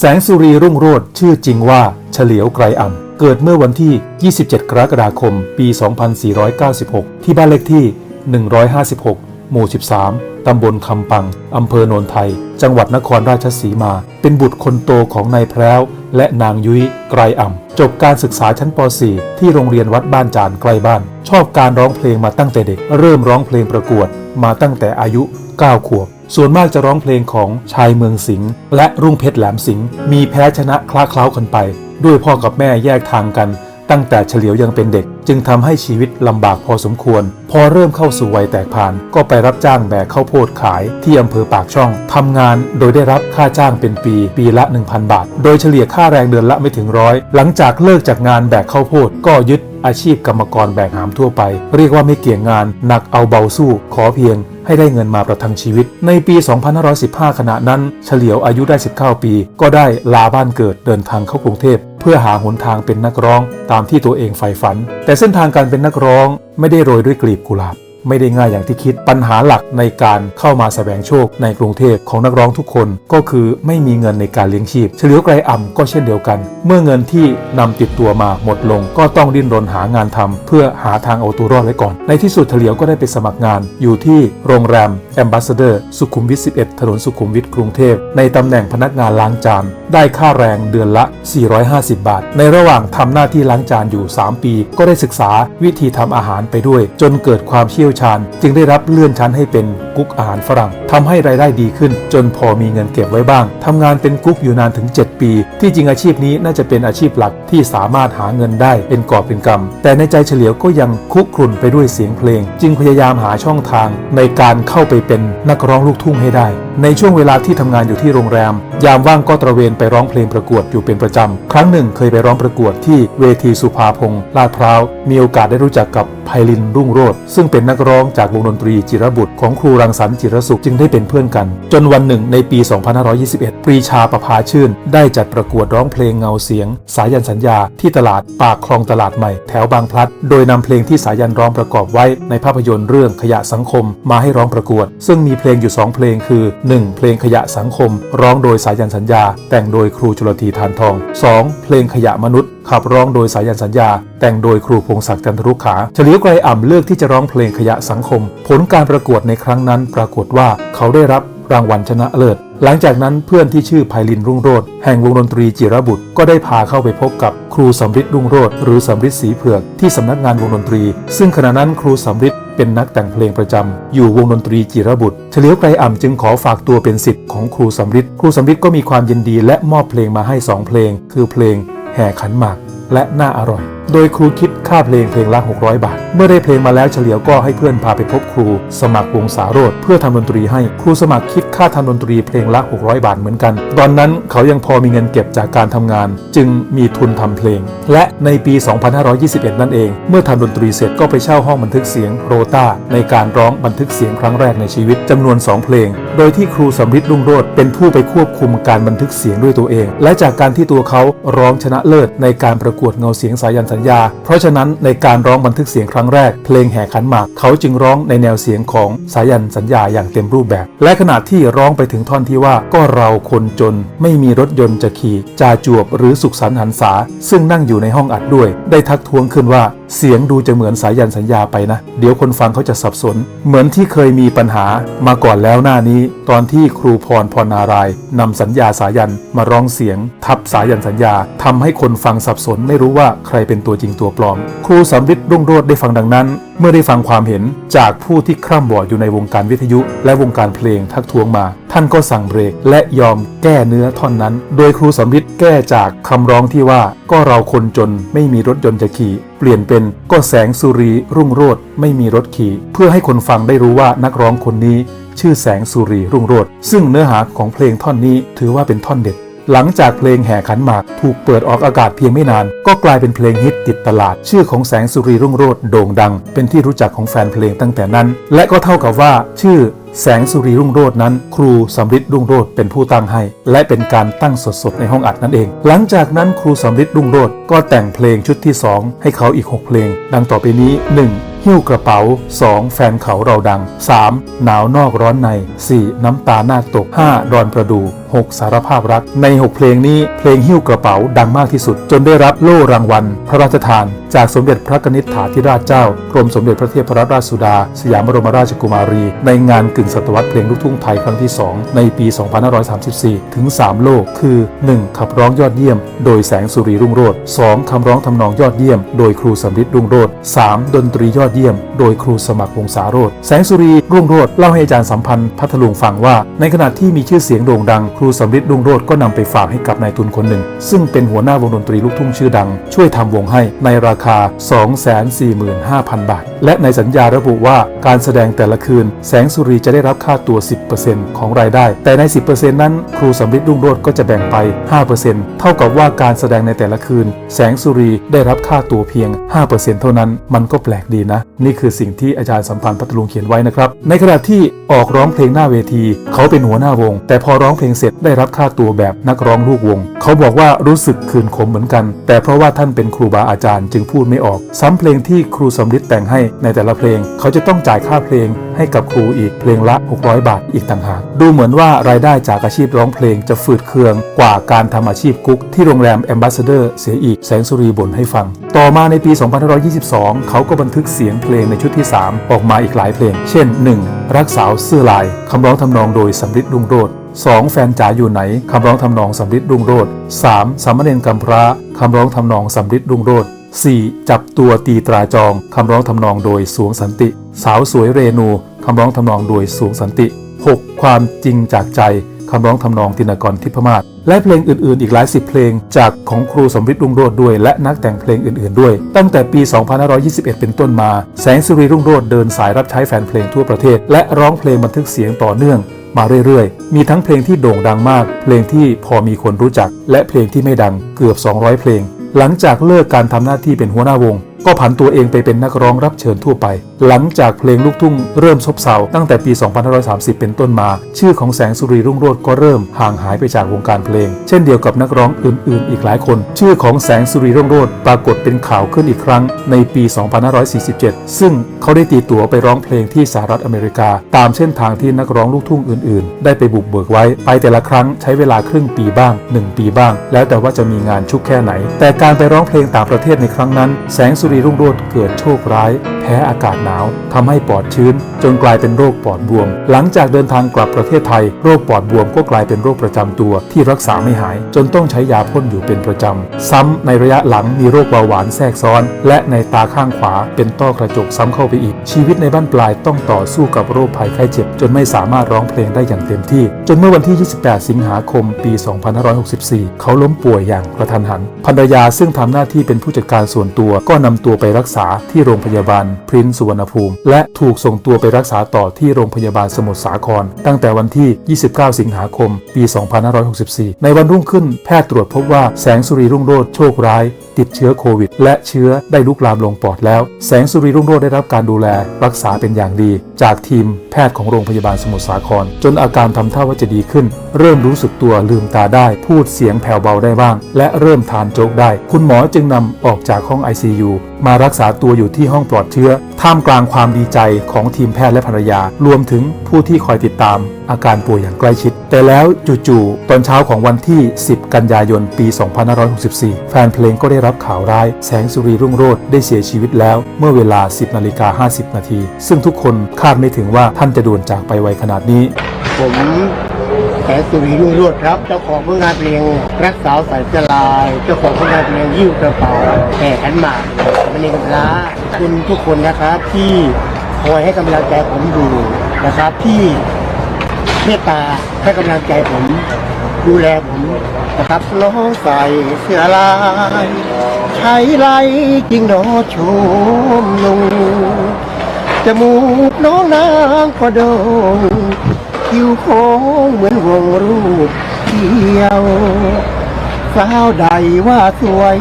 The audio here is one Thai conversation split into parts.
แสงสุรีรุ่งโรจน์ชื่อจริงว่าเฉลียวไกรอ่ำเกิดเมื่อวันที่ 27 กรกฎาคม ปี 2496 ที่บ้านเลขที่ 156 หมู่ 13 ตำบลคำปัง อำเภอโนนไทย จังหวัดนครราชสีมา เป็นบุตรคนโตของนายแพร้ว และนางยุ้ยไกรอ่ำจบการศึกษาชั้นป .4 ที่โรงเรียนวัดบ้านจานใกล้บ้าน ชอบการร้องเพลงมาตั้งแต่เด็ก เริ่มร้องเพลงประกวด มาตั้งแต่อายุ 9 ขวบ ส่วนมากจะร้องเพลงของชายเมืองสิงห์และรุ่งเพชรแหลมสิงห์มีแพ้ชนะคล้าเคล้ากันไป ด้วยพ่อกับแม่แยกทางกัน ตั้งแต่เฉลียวยังเป็นเด็ก จึงทำให้ชีวิตลำบากพอสมควร พอเริ่มเข้าสู่วัยแตกพาน ก็ไปรับจ้างแบกข้าวโพดขายที่อำเภอปากช่องทำงานโดยได้รับค่าจ้างเป็นปีปีละ 1,000 บาท โดยเฉลี่ยค่าแรงเดือนละไม่ถึงร้อยหลังจากเลิกจากงานแบกข้าวโพดก็ยึดอาชีพกรรมกรแบกหามทั่วไป เรียกว่าไม่เกี่ยงงาน หนักเอาเบาสู้ ขอเพียงให้ได้เงินมาประทังชีวิต ในปี 2515 ขณะนั้น เฉลียวอายุได้ 19 ปี ก็ได้ลาบ้านเกิดเดินทางเข้ากรุงเทพ พื่อหาหนทางเป็นนักร้องตามที่ตัวเองใฝ่ฝัน แต่เส้นทางการเป็นนักร้องไม่ได้โรยด้วยกลีบกุหลาบ ไม่ได้ง่ายอย่างที่คิดปัญหาหลักในการเข้ามาแสวงโชคในกรุงเทพของนักร้องทุกคนก็คือไม่มีเงินในการเลี้ยงชีพ เฉลียวไกรอ่ำก็เช่นเดียวกัน เมื่อเงินที่นำติดตัวมาหมดลง ก็ต้องดิ้นรนหางานทำเพื่อหาทางเอาตัวรอดไว้ก่อน ในที่สุดเฉลียวก็ได้ไปสมัครงาน อยู่ที่โรงแรมแอมบาสเดอร์สุขุมวิท 11 ถนนสุขุมวิทกรุงเทพในตำแหน่งพนักงานล้างจานได้ค่าแรงเดือนละ 450 บาท ในระหว่างทำหน้าที่ล้างจานอยู่ 3 ปี ก็ได้ศึกษาวิธีทำอาหารไปด้วย จนเกิดความเชี่ยวชาญ จึงได้รับเลื่อนชั้นให้เป็น กุ๊กอาหารฝรั่งทำให้รายได้ดีขึ้น จนพอมีเงินเก็บไว้บ้างทำงานเป็นกุ๊กอยู่นานถึง 7 ปี ที่จริงอาชีพนี้น่าจะเป็นอาชีพหลักที่สามารถหาเงินได้เป็นกอบเป็นกำแต่ในใจเฉลียวก็ยังคุกครุ่นไปด้วยเสียงเพลง จึงพยายามหาช่องทาง ในการเข้าไปเป็นนักร้องลูกทุ่งให้ได้ ในช่วงเวลาที่ทำงานอยู่ที่โรงแรม ยามว่างก็ตระเวนไปร้องเพลงประกวดอยู่เป็นประจำ ครั้งหนึ่งเคยไปร้องประกวดที่เวทีสุภาพงษ์ลาดพร้าว มีโอกาสได้รู้จักกับไพลินรุ่งโรจน์ซึ่งเป็นนักร้องจากวงดนตรีจิรบุตรของครูรังสรรค์จิรสุขจึงได้เป็นเพื่อนกัน จนวันหนึ่งในปี 2521 ปรีชาประภาชื่น ได้จัดประกวดร้องเพลงเงาเสียง สายันสัญญาที่ตลาดปากคลองตลาดใหม่แถวบางพลัด โดยนำเพลงที่สายันร้องประกอบไว้ในภาพยนตร์เรื่องขยะสังคมมาให้ร้องประกวด ซึ่งมีเพลงอยู่ 2 เพลงคือ 1. เพลงขยะสังคม ร้องโดยสายันสัญญา แต่งโดยครูจุลธีทานทอง 2. เพลงขยะมนุษย์ขับร้องโดยสายันสัญญาแต่งโดยครูพงศักดิ์จันทรุขา เฉลียวไกรอ่ำเลือกที่จะร้องเพลงขยะสังคม ผลการประกวดในครั้งนั้นปรากฏว่าเขาได้รับรางวัลชนะเลิศ หลังจากนั้นเพื่อนที่ชื่อไพลินรุ่งโรจน์แห่งวงดนตรีจิรบุตร ก็ได้พาเข้าไปพบกับครูสำริดรุ่งโรจน์หรือสำริดสีเผือกที่สำนักงานวงดนตรี ซึ่งขณะนั้นครูสำริดเป็นนักแต่งเพลงประจำอยู่วงดนตรีจิรบุตร เฉลียวไกรอ่ำจึงขอฝากตัวเป็นศิษย์ของครูสำริดครูสำริดก็มีความยินดีและมอบเพลงมาให้สองเพลง คือเพลงแห่ขันหมากและหน่าอร่อย โดยครูคิดค่าเพลงเพลงละ 600 บาท เมื่อได้เพลงมาแล้วเฉลียวก็ให้เพื่อนพาไปพบครู สมัครวงสาโรธเพื่อทำดนตรีให้ครูสมัครคิดค่าทำดนตรีเพลงละ 600 บาทเหมือนกัน ตอนนั้นเขายังพอมีเงินเก็บจากการทำงาน จึงมีทุนทำเพลง และในปี 2521 นั่นเอง เมื่อทำดนตรีเสร็จก็ไปเช่าห้องบันทึกเสียงโรตาในการร้องบันทึกเสียงครั้งแรกในชีวิตจำนวน 2 เพลง โดยที่ครูสำริดรุ่งโรจน์เป็นผู้ไปควบคุมการบันทึกเสียงด้วยตัวเอง และจากการที่ตัวเขาร้องชนะเลิศในการประกวดเงาเสียงสายันสัญญา เพราะฉะนั้นในการร้องบันทึกเสียงครั้งแรก เพลงแห่ขันหมากเขาจึงร้องในแนวเสียงของสายันสัญญาอย่างเต็มรูปแบบ และขณะที่ร้องไปถึงท่อนที่ว่าก็เราคนจน ไม่มีรถยนต์จะขี่จาจวบหรือสุขสันต์หันษา ซึ่งนั่งอยู่ในห้องอัดด้วย ได้ทักท้วงขึ้นว่าเสียงดูจะเหมือนสายันสัญญาไปนะ เดี๋ยวคนฟังเขาจะสับสน เหมือนที่เคยมีปัญหามาก่อนแล้วหน้านี้ ตอนที่ครูพรพรนารายนำสัญญาสายันมาร้องเสียง ทับสายันสัญญาทำให้คนฟังสับสนไม่รู้ว่าใครเป็นตัวจริงตัวปลอม ครูสำริดรุ่งโรจน์ได้ฟังดังนั้น เมื่อได้ฟังความเห็นจากผู้ที่คร่ำบอดอยู่ในวงการวิทยุ และวงการเพลงทักท้วงมา ท่านก็สั่งเบรกและยอมแก้เนื้อท่อนนั้น โดยครูสำริดแก้จากคำร้องที่ว่าก็เราคนจนไม่มีรถยนต์จะขี่ เปลี่ยนเป็นก็แสงสุรีรุ่งโรจน์ไม่มีรถขี่ เพื่อให้คนฟังได้รู้ว่านักร้องคนนี้ ชื่อแสงสุรีรุ่งโรจน์ซึ่งเนื้อหาของเพลงท่อนนี้ถือว่าเป็นท่อนเด็ด หลังจากเพลงแห่ขันหมาก ถูกเปิดออกอากาศเพียงไม่นาน ก็กลายเป็นเพลงฮิตติดตลาด ชื่อของแสงสุรีรุ่งโรจน์โด่งดัง เป็นที่รู้จักของแฟนเพลงตั้งแต่นั้น และก็เท่ากับว่า ชื่อแสงสุรีรุ่งโรจน์นั้น ครูสำริดรุ่งโรจน์เป็นผู้ตั้งให้ และเป็นการตั้งสดๆในห้องอัดนั่นเอง หลังจากนั้นครูสำริดรุ่งโรจน์ก็แต่งเพลงชุดที่ 2 ให้เขาอีก 6 เพลง ดังต่อไปนี้ 1. หิ้วกระเป๋า 2. แฟนเขาเราดัง 3. หนาวนอกร้อนใน 4. น้ำตาหน้าตก 5. ดอนประดู6 สารภาพรัก ใน 6 เพลงนี้เพลงหิ้วกระเป๋าดังมากที่สุด จนได้รับโล่รางวัล พระราชทาน จากสมเด็จพระกนิษฐาธิราชเจ้ากรมสมเด็จพระเทพรัตนราชสุดา สยามบรมราชกุมารี ในงานกึ่งศตวรรษเพลงลูกทุ่งไทยครั้งที่ 2 ในปี 2534 ถึง 3 โลก คือ 1. ขับร้องยอดเยี่ยม โดยแสงสุรีรุ่งโรจน์ 2. คำร้องทำนองยอดเยี่ยม โดยครูสำริดรุ่งโรจน์ 3. ดนตรียอดเยี่ยม โดยครูสมัครวงศาโรธแสงสุรีรุ่งโรจน์เล่าให้อาจารย์สัมพันธ์พัทลุงฟังว่า ในขณะที่มีชื่อเสียงโด่งดังครูสำริดรุ่งโรจน์ก็นำไปฝากให้กับนายทุนคนหนึ่ง ซึ่งเป็นหัวหน้าวงดนตรีลูกทุ่งชื่อดัง ช่วยทำวงให้ในราคา 245,000 บาท และในสัญญาระบุว่าการแสดงแต่ละคืน แสงสุรีจะได้รับค่าตัว 10%ของรายได้ แต่ใน 10%นั้น ครูสำริดรุ่งโรจน์ก็จะแบ่งไป 5%เท่ากับว่าการแสดงในแต่ละคืน แสงสุรีได้รับค่าตัวเพียง 5%เท่านั้น มันก็แปลกดีนะ นี่คือสิ่งที่อาจารย์สัมพันธ์พัทลุงเขียนไว้นะครับ ในขณะที่ออกร้องเพลงหน้าเวที เขาเป็นหัวหน้าวง แต่พอร้องเพลงเสร็จได้รับค่าตัวแบบนักร้องลูกวง เขาบอกว่ารู้สึกคืนขมเหมือนกัน แต่เพราะว่าท่านเป็นครูบาอาจารย์จึงพูดไม่ออก ซ้ำเพลงที่ครูสมฤทธิ์แต่งให้ในแต่ละเพลง เขาจะต้องจ่ายค่าเพลง ให้กับครูอีกเพลงละ 600 บาทอีกต่างหาก ดูเหมือนว่ารายได้จากอาชีพร้องเพลงจะฝืดเคืองกว่าการทำอาชีพกุ๊กที่โรงแรมแอมบาสเดอร์เสียอีกแสงสุรีบ่นให้ฟัง ต่อมาในปี 2522 เขาก็บันทึกเสียงเพลงในชุดที่ 3 ออกมาอีกหลายเพลง เช่น 1. รักสาวเสื้อลายคำร้องทำนองโดยสำริดรุ่งโรจน์ 2. แฟนจ๋าอยู่ไหนคำร้องทำนองสำริดรุ่งโรจน์ 3. สามเณรกำพร้าคำร้องทำนองสำริดรุ่งโรจน์ 4. จับตัวตีตราจอง คำร้องทำนองโดยสวงสันติ สาวสวยเรนูคำร้องทำนองโดยสวงสันติ 6. ความจริงจากใจคำร้องทำนองตินากรทิพมาศและเพลงอื่นๆ อีกหลายสิบเพลงจากของครูสมฤทธิ์รุ่งโรจน์ด้วย และนักแต่งเพลงอื่นๆด้วย ตั้งแต่ปี 2521 เป็นต้นมา แสงสุรีรุ่งโรจน์เดินสายรับใช้แฟนเพลงทั่วประเทศ และร้องเพลงบันทึกเสียงต่อเนื่องมาเรื่อยๆ มีทั้งเพลงที่โด่งดังมาก เพลงที่พอมีคนรู้จัก และเพลงที่ไม่ดังเกือบ 200 เพลง หลังจากเลิกการทำหน้าที่เป็นหัวหน้าวง ก็ผันตัวเองไปเป็นนักร้องรับเชิญทั่วไป หลังจากเพลงลูกทุ่งเริ่มซบเซาตั้งแต่ปี 2530 เป็นต้นมา ชื่อของแสงสุรีรุ่งโรจน์ก็เริ่มห่างหายไปจากวงการเพลง เช่นเดียวกับนักร้องอื่น ๆ อีกหลายคน ชื่อของแสงสุรีรุ่งโรจน์ปรากฏเป็นข่าวขึ้นอีกครั้งในปี 2547 ซึ่งเขาได้ตีตั๋วไปร้องเพลงที่สหรัฐอเมริกา ตามเส้นทางที่นักร้องลูกทุ่งอื่น ๆ ได้ไปบุกเบิกไว้ ไปแต่ละครั้งใช้เวลาครึ่งปีบ้าง 1 ปีบ้าง แล้วแต่ว่าจะมีงานชุกแค่ไหน แต่การไปร้องเพลงต่างประเทศในครั้งนั้น แสงสุรีรุ่งโรจน์เกิดโชคร้าย แพ้อากาศหนาวทำให้ปอดชื้น จนกลายเป็นโรคปอดบวม หลังจากเดินทางกลับประเทศไทย โรคปอดบวมก็กลายเป็นโรคประจำตัวที่รักษาไม่หาย จนต้องใช้ยาพ่นอยู่เป็นประจำซ้ำในระยะหลังมีโรคเบาหวานแทรกซ้อน และในตาข้างขวาเป็นต้อกระจกซ้ำเข้าไปอีก ชีวิตในบ้านปลายต้องต่อสู้กับโรคภัยไข้เจ็บ จนไม่สามารถร้องเพลงได้อย่างเต็มที่ จนเมื่อวันที่ 28 สิงหาคม ปี 2564 เขาล้มป่วยอย่างกระทันหันภรรยาซึ่งทำหน้าที่เป็นผู้จัดการส่วนตัวก็นำตัวไปรักษาที่โรงพยาบาลพรินซ์สุวรรณภูมิ และถูกส่งตัวไปรักษาต่อที่โรงพยาบาลสมุทรสาคร ตั้งแต่วันที่ 29 สิงหาคม ปี 2564 ในวันรุ่งขึ้นแพทย์ตรวจพบว่าแสงสุรีรุ่งโรจน์โชคร้าย ติดเชื้อโควิด และเชื้อได้ลุกลามลงปอดแล้ว แสงสุรีรุ่งโรจน์ได้รับการดูแลรักษาเป็นอย่างดี จากทีมแพทย์ของโรงพยาบาลสมุทรสาคร จนอาการทำท่าว่าจะดีขึ้น เริ่มรู้สึกตัวลืมตาได้ พูดเสียงแผ่วเบาได้บ้าง และเริ่มทานโจ๊กได้ คุณหมอจึงนำออกจากห้อง ICU มารักษาตัวอยู่ที่ห้องปลอดเชื้อ ท่ามกลางความดีใจของทีมแพทย์และภรรยา รวมถึงผู้ที่คอยติดตาม อาการป่วยอย่างใกล้ชิด แต่แล้วจู่ๆตอนเช้าของวันที่ 10 กันยายนปี 2564 แฟนเพลงก็ได้รับข่าวร้าย แสงสุรีรุ่งโรจน์ได้เสียชีวิตแล้ว เมื่อเวลา 10นาฬิกา50นาทีซึ่งทุกคนคาดไม่ถึงว่าท่านจะด่วนจากไปไวขนาดนี้ ผม สงสุรีรุ่งโรจน์ครับ เจ้าของผลงานเพลงรักสาวสายจลาย เจ้าของผลงานเพลงยิ้วกระเป๋าแห่ขันหมากมันเองกันละคุณทุกคนนะครับที่คอยให้กำลังใจผมอยู่นะครับที่เมตตาให้กำลังใจผมดูแลผมนะครับน้องใส่เสื้อลายใช้ไรจริงดอชมลุงจมูกน้องนางก็โดง คิวโค้งเหมือนวงรูปเที่ยวสาวใดว่าสวย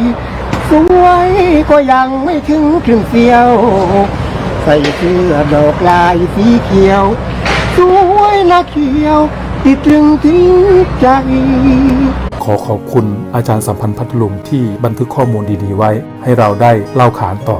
สวยก็ยังไม่ถึงครึ่งเสียว ใส่เสื้อดอกลายสีเขียว สวยนะเขียว ติดตรึงถึงใจ ขอขอบคุณอาจารย์สัมพันธ์พัทลุงที่บันทึกข้อมูลดีๆไว้ ให้เราได้เล่าขานต่อ